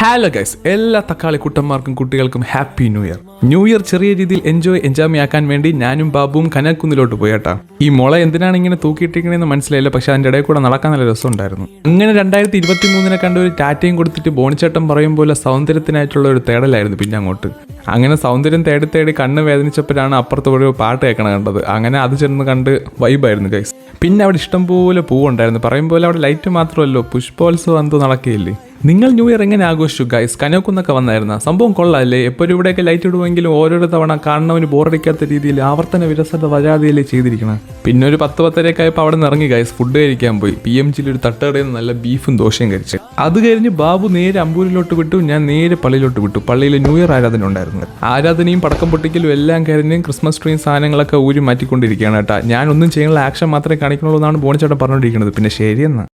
Hello guys എല്ലാ തക്കാളി കുട്ടന്മാർക്കും കുട്ടികൾക്കും happy new year new year ചെറിയ രീതിയിൽ എൻജോയ് ആക്കാൻ വേണ്ടി ഞാനും ബാബുവും കനക്കുന്നിലോട്ട് പോയേട്ടാ. ഈ മുള എന്തിനാണ് ഇങ്ങനെ തൂക്കിയിട്ടിരിക്കണെന്ന് മനസ്സിലായില്ല പക്ഷെ അതിന്റെ ഇടയിൽ കൂടെ നടക്കാൻ നല്ല രസമുണ്ടായിരുന്നു. അങ്ങനെ രണ്ടായിരത്തി ഇരുപത്തി മൂന്നിനെ കണ്ട ഒരു ടാറ്റയും കൊടുത്തിട്ട് ബോണിച്ചേട്ടൻ പറയും പോലെ സൗന്ദര്യത്തിനായിട്ടുള്ള ഒരു തേടലായിരുന്നു പിന്നെ അങ്ങോട്ട്. അങ്ങനെ സൗന്ദര്യം തേടി തേടി കണ്ണ് വേദനിച്ചപ്പോഴാണ് അപ്പുറത്ത് ഒരു പാട്ട് കേൾക്കണ കണ്ടത്. അങ്ങനെ അത് ചെന്ന് കണ്ട് വൈബായിരുന്നു ഗൈസ് പിന്നെ അവിടെ ഇഷ്ടംപോലെ പൂവുണ്ടായിരുന്നു. പറയും പോലെ അവിടെ ലൈറ്റ് മാത്രമല്ലോ. പുഷ്പോത്സവം എന്തോ നടക്കുകയില്ലേ? നിങ്ങൾ ന്യൂ ഇയർ എങ്ങനെ ആഘോഷിച്ചു ഗൈസ് കനോക്കുന്നൊക്കെ വന്നായിരുന്ന? സംഭവം കൊള്ളാല്ലേ? എപ്പോഴും ഇവിടെയൊക്കെ ലൈറ്റ് ഇടുമെങ്കിലും ഓരോരോ തവണ കാണുന്നവന് ബോറടിക്കാത്ത രീതിയിൽ ആവർത്തന വിരസത വരാതെയല്ലേ ചെയ്തിരിക്കണം? പിന്നെ ഒരു പത്ത് പത്തരയൊക്കെ ആയപ്പോൾ അവിടെ നിന്ന് ഇറങ്ങി ഗൈസ് ഫുഡ് കഴിക്കാൻ പോയി. പി എം ജിയിൽ ഒരു തട്ടുകടയിൽ നിന്ന് നല്ല ബീഫും ദോശയും കഴിച്ച്. അത് കഴിഞ്ഞ് ബാബു നേരെ അമ്പൂരിലോട്ട് വിട്ടു ഞാൻ നേരെ പള്ളിയിലോട്ട് വിട്ടു. പള്ളിയിൽ ന്യൂ ഇയർ ആരാധന ഉണ്ടായിരുന്നു ആരാധനയും പടക്കം പൊട്ടിക്കലും എല്ലാം കഴിഞ്ഞ് ക്രിസ്മസ് ട്രീ സാധനങ്ങളൊക്കെ ഊരി മാറ്റിക്കൊണ്ടിരിക്കുകയാണ് കേട്ടാ. ഞാൻ ഒന്നും ചെയ്യാനുള്ള ആക്ഷൻ മാത്രമേ കാണിക്കണുള്ളൂ എന്നാണ് ബോണിച്ചേട്ടൻ പറഞ്ഞുകൊണ്ടിരിക്കുന്നത്. പിന്നെ ശരിയെന്നാ?